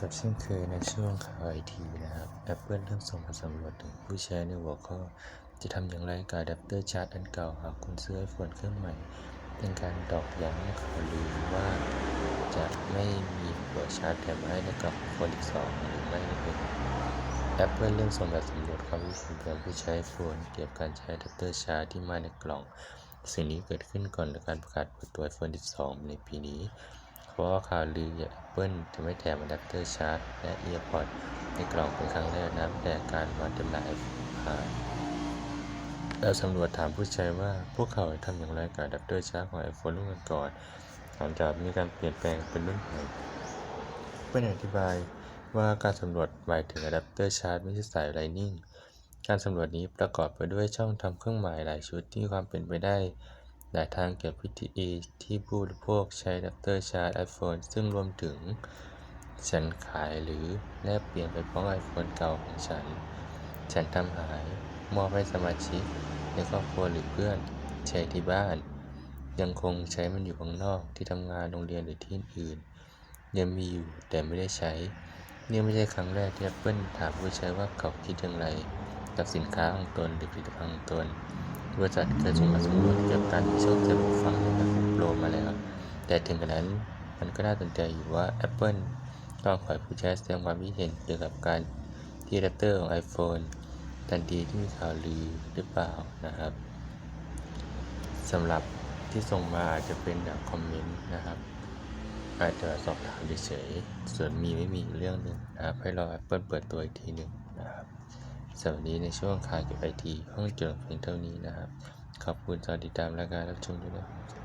กับเช่นเคยในช่วงข่าวไอทีนะครับ Apple เริ่มส่งมาสำรวจถึงผู้ใช้ในหัวข้อ จะทำอย่างไรกับอะแดปเตอร์ชาร์จอันเก่า หากคุณซื้อ iPhone เครื่องใหม่ เป็นการตอกย้ำข่าวลือว่าจะไม่มีหัวชาร์จแถมให้ในกล่อง iPhone อีก2หรือไม่นั่นเอง Apple เริ่มส่งแบบสำรวจความคิดเห็นของผู้ใช้ iPhone เกี่ยวกับการใช้อะแดปเตอร์ชาร์จที่มาในกล่อง สิ่งนี้เกิดขึ้นก่อนการประกาศเปิดตัว iPhone 12 ในปีนี้ เพราะว่าข่าวลือ Apple จะไม่แถมอะแดปเตอร์ชาร์จ และ EarPods ในกล่องเป็นครั้งแรกนับแต่การวางจำหน่ายผ่านเราสำรวจถามผู้ใช้ว่าพวกเขาทำอย่างไรกับอะแดปเตอร์ชาร์จของ iPhone รุ่นก่อนหลังจากมีการเปลี่ยนแปลงเป็นรุ่นใหม่เพื่อนอธิบายว่าการสำรวจหมายถึงอะแดปเตอร์ชาร์จไม่ใช่สาย Lightning การสำรวจนี้ประกอบไปด้วยช่องทำเครื่องหมายหลายชุดที่ความเป็นไปได้ หลายทางเกี่ยวกับวิธีที่ผู้บริโภคใช้อะแดปเตอร์ชาร์จ iPhone ซึ่งรวมถึง ฉันขายหรือแลกเปลี่ยนไปพร้อม iPhone เก่าของฉัน ฉันทำหาย มอบให้สมาชิกในครอบครัวหรือเพื่อนใช้ที่บ้าน ยังคงใช้มันอยู่ข้างนอกที่ทำงานโรงเรียนหรือที่อื่น ยังมีอยู่แต่ไม่ได้ใช้นี่ไม่ใช่ครั้งแรกที่ Apple ถามผู้ใช้ว่าเขาคิดอย่างไร กับสินค้าของตนหรือผลิตภัณฑ์ของตน บริษัทเคยส่งมาสำรวจเกี่ยวกับการมีช่องเสียบหูฟังใน MacBook Pro มาแล้ว แต่ถึงกระนั้นมันก็น่าสนใจอยู่ว่า Apple ต้องขอให้ผู้ใช้แสดงความคิดเห็นเกี่ยวกับการที่อะแดปเตอร์ของ iPhone ทันทีที่มีข่าวลือหรือเปล่านะครับสำหรับที่ส่งมาอาจจะเป็นแบบคอมเมนต์นะครับ อาจจะสอบถามเฉยๆส่วนมีไม่มีเรื่องหนึ่งนะครับให้รอ Apple เปิดตัวอีกทีหนึ่งนะครับ สำหรับวันนี้ในช่วงขายเกียวกับไอทีห้องเกี่ยวกับเพียงเท่านี้นะครับ ขอบคุณสวัสดีตามรายการรับชมด้วยนะครับ